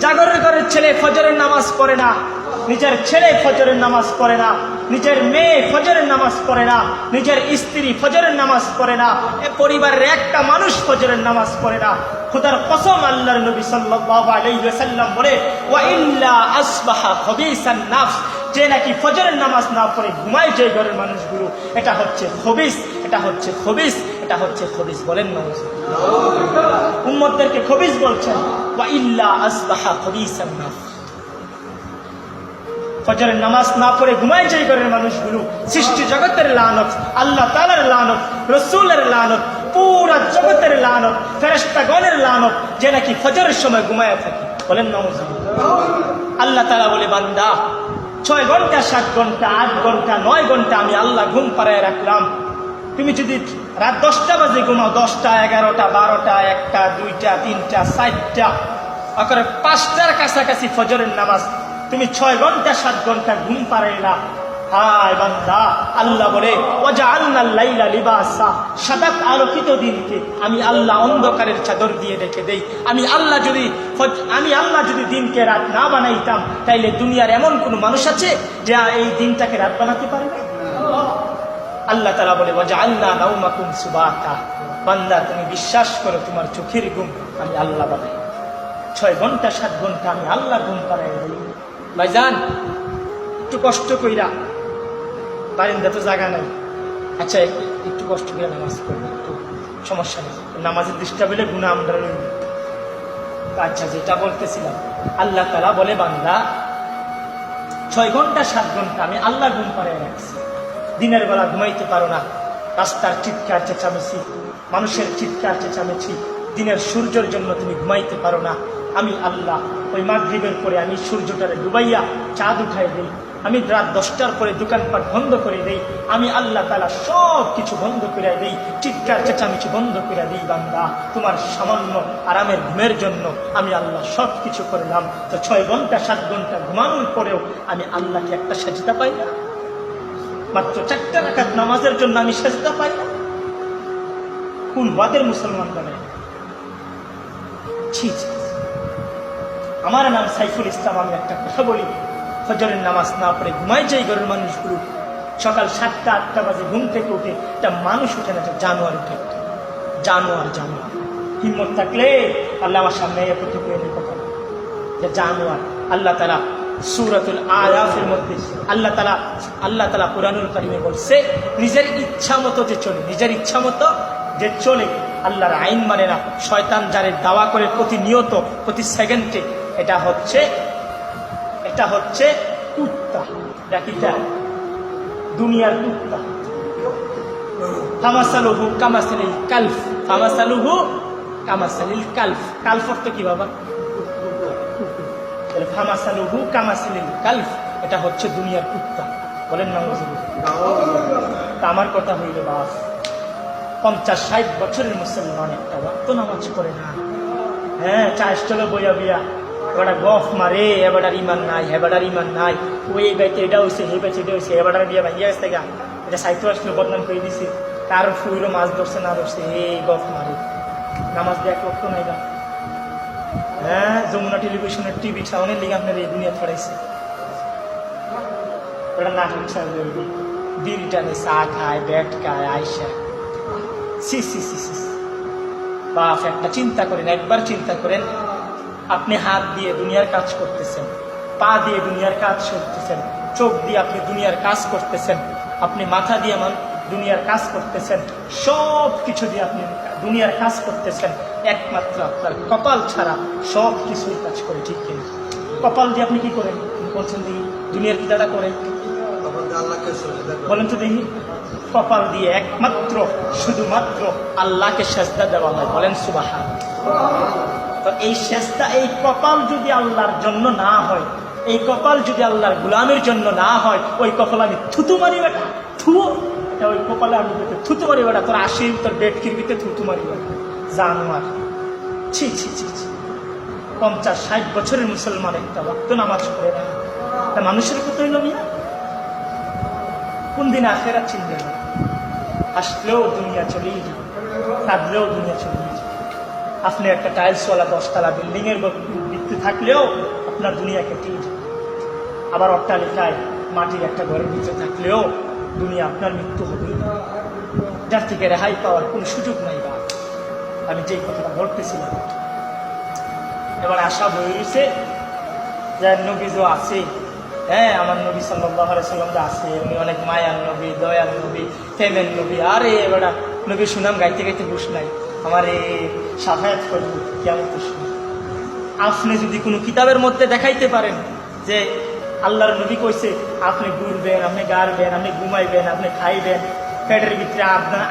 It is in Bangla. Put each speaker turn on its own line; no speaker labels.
জাগরের ঘরের ছেলে ফজরের নামাজ পড়ে না। নিজের ছেলে ফজরের নামাজ পড়ে না। নিজের মেয়ে ফজরের নামাজ পড়ে না। নিজের স্ত্রী ফজরের নামাজ পড়ে না। এ পরিবারের একটা মানুষ ফজরের নামাজ পড়ে না। খুদার কসম আল্লাহর নবী সাল্লাল্লাহু আলাইহি ওয়াসাল্লাম বলে, ওয়া ইল্লা আসবাহা খবিসান নাফস। যে নাকি ফজরের নামাজ না পড়ে ঘুমায় যে ঘরের মানুষগুলো, এটা হচ্ছে খবিস, এটা হচ্ছে খবিস, এটা হচ্ছে খবিস বলেন না। উম্মতদেরকে খবিস বলছেন। ফজরের নামাজ না পড়ে ঘুমায় যাই ঘরের মানুষগুলো, সৃষ্টি জগতের লানত, আল্লাহ তালার লানত, রসুলের লানত, পুরা জগতের লানত ফেরেস্তাগণের লানত, যে নাকি ফজরের সময় ঘুমায় থাকে। বলেন নমস্কার আল্লাহ। তালা বলে, বান্দা, ছয় ঘণ্টা, সাত ঘণ্টা, আট ঘণ্টা, নয় ঘণ্টা আমি আল্লাহ ঘুম পাড়ায় রাখলাম। তুমি যদি রাত দশটা বাজে ঘুমাও, দশটা, এগারোটা, বারোটা, একটা, দুইটা, তিনটা, চারটা, অকরে পাঁচটার কাছাকাছি ফজরের নামাজ, তুমি ছয় ঘণ্টা, সাত ঘণ্টা ঘুম পারাইলা হায় বান্দা, আল্লাহ বলে ওজা আল্লাহ লাইলা লিবাসা। সাদাত আলোকিত দিনকে আমি আল্লাহ অন্ধকারের চাদর দিয়ে রেখে দেই। আমি আল্লাহ যদি আমি আল্লাহ যদি দিনকে রাত না বানাইতাম, তাইলে দুনিয়ার এমন কোন মানুষ আছে যে এই দিনটাকে রাত বানাতে পারবে আল্লাহ তালা বলে ওজা আল্লাহ নাউমাকুম সুবাতা। বান্দা, তুমি বিশ্বাস করো, তোমার চোখের ঘুম আমি আল্লাহ বানাই। ছয় ঘণ্টা, সাত ঘণ্টা আমি আল্লাহ ঘুম পাড়াই দিই ভাইজান একটু কষ্ট কইরা বারিন্দা তো জায়গা নাই। আচ্ছা একটু কষ্ট করে নামাজ পড়বে একটু সমস্যা নেই। নামাজের ডিস্টার্ব হলে গুণা আমরা রইব আচ্ছা যেটা বলতেছিলাম, আল্লাহ তালা বলে, বান্দা, ছয় ঘণ্টা, সাত ঘণ্টা আমি আল্লাহ ঘুম পাড়াই রাখছি। দিনের বেলা ঘুমাইতে পারো না। রাস্তার চিৎকার চেঁচামেচি, মানুষের চিৎকার চেঁচামেচি, দিনের সূর্যের জন্য তুমি ঘুমাইতে পারো না। আমি আল্লাহ, ওই মাগরীবের পরে আমি সূর্যটারে ডুবাইয়া চাঁদ উঠাই দিই। আমি রাত দশটার পরে দোকানপাট বন্ধ করে দেই। আমি আল্লাহ তালা সব কিছু বন্ধ করে দেই। চিৎকার চেঁচামেচি বন্ধ করে দিই বান্দা। তোমার সামান্য আরামের ঘুমের জন্য আমি আল্লাহ সব কিছু করলাম। তো ছয় ঘণ্টা, সাত ঘণ্টা ঘুমানোর পরেও আমি আল্লাহকে একটা সাজিতা পাই না। মাত্র চারটা রাখাত নামাজের জন্য আমি সেজদা পাই না। কোন ওয়াদের মুসলমান বলে? ছি। আমার নাম সাইফুল ইসলাম, আমি একটা কথা বলি। ফজরের নামাজ না পড়ে ঘুমাই যাই ঘরের মানুষগুলো। সকাল সাতটা, আটটা বাজে ঘুম থেকে উঠে একটা মানুষ উঠে না একটা জানোয়ার উঠে। জানোয়ার জানোয়ার। হিম্মত থাকলে আল্লাহ আমার সামনে এ কথা। যে জানোয়ার, আল্লাহ তালা সুরাতুল আয়াফের মধ্যে আল্লাহ তালা আল্লাহ তালা কোরআনুল কারিমে বলছে, নিজের ইচ্ছা মতো যে চলে, নিজের ইচ্ছা মতো যে চলে, আল্লাহর আইন মানে না, শয়তান যারে দাওয়া করে প্রতিনিয়ত, প্রতি সেকেন্ডে, এটা হচ্ছে এটা হচ্ছে কুত্তা। ডাকিটা দুনিয়ার কুত্তা। ফামাসালুহু কামাসালিল কালফ, ফামাসালুহু কামাসালিল কালফ। কালফ অর্থ কি বাবা? তাহলে ফামাসালুহু কামাসালিল কালফ, এটা হচ্ছে দুনিয়ার কুত্তা। বলেন না তা আমার কথা হইল, বাস। পঞ্চাশ, ষাট বছরের মুসলমান একটা ওয়াক্ত নামাজ করে না। হ্যাঁ চাষ চলো বইয়া বিয়া এবার গফ মারে এবার ইমান নাই এবার ইমান নাই। ওই বাইতে এটা হয়েছে এই বাইতে এটা হয়েছে এবার বিয়া ভাইয়া গেছে গা। এটা সাহিত্য আসলে বদনাম করে দিছে। কার ফুইলো মাছ ধরছে, না ধরছে, এই গফ মারে। নামাজ দিয়ে এক রক্ত নাই গা। হ্যাঁ যমুনা টেলিভিশনের টিভি ছাউনের লিগে আপনার এই দুনিয়া ছড়াইছে। ওটা নাটক ছাড়বে চা খায়, ব্যাট খায় আয়সা সি সি সি সি বাপ, একটা চিন্তা করেন, একবার চিন্তা করেন, আপনি হাত দিয়ে দুনিয়ার কাজ করতেছেন, পা দিয়ে দুনিয়ার কাজ করতেছেন, চোখ দিয়ে আপনি দুনিয়ার কাজ করতেছেন, আপনি মাথা দিয়ে মান দুনিয়ার কাজ করতেছেন সব কিছু দিয়ে আপনি দুনিয়ার কাজ করতেছেন একমাত্র আপনার কপাল ছাড়া সব কিছুই কাজ করে, ঠিক কিনা? কপাল দিয়ে আপনি কি করেন? বলছেন দেখি, দুনিয়ার দাদা করেন। বলেন তো দেখি, কপাল দিয়ে একমাত্র, শুধুমাত্র আল্লাহকে সেজদা দেওয়া হয়। বলেন সুবাহা তো এই সেজদা, এই কপাল যদি আল্লাহর জন্য না হয়, এই কপাল যদি আল্লাহর গুলামের জন্য না হয়, ওই কপাল আমি থুতু মারি বেটা থু এটা ওই কপালে আমি বলতে থুতু মারি বেটা তোর আসি তোর বেড কিরবিতে থুতু মারি বেটা জানোয়ার। ছি ছি ছি ছি। পঞ্চাশ, ষাট বছরের মুসলমান একটা ভক্ত নামাজ পড়ে না। তা মানুষের কত হইল মিয়া? কোন দিন আখেরা চিনবে না। আসলেও দুনিয়া চলেই যাবে কাঁদলেও দুনিয়া চলেই যাবে আপনি একটা টাইলসওয়ালা, দশতলা বিল্ডিং এর মৃত্যু থাকলেও আপনার দুনিয়া কেটেই যাবে আবার অট্টালিকায় মাটির একটা ঘরের ভিতরে থাকলেও দুনিয়া আপনার মৃত্যু হবে। যার থেকে রেহাই পাওয়ার কোনো সুযোগ নাই বা আমি যেই কথাটা বলতেছিলাম, এবার আশা বই রয়েছে যে নবী যে আছে। হ্যাঁ আমার নবী সাল্লাহ সাল্লাম যে আছে। উনি অনেক মায়ার নবী দয়াল নবী, প্রেমের নবী। আরে, এবার নবী সুনাম গাইতে গাইতে বুস নাই। আমার এই সাফায়াত করব, কেমন তো আপনি যদি কোনো কিতাবের মধ্যে দেখাইতে পারেন যে আল্লাহর নবী কইছে আপনি ঘুরবেন আপনি গাড়বেন আপনি ঘুমাইবেন আপনি খাইবেন। পেটের ভিতরে আপনার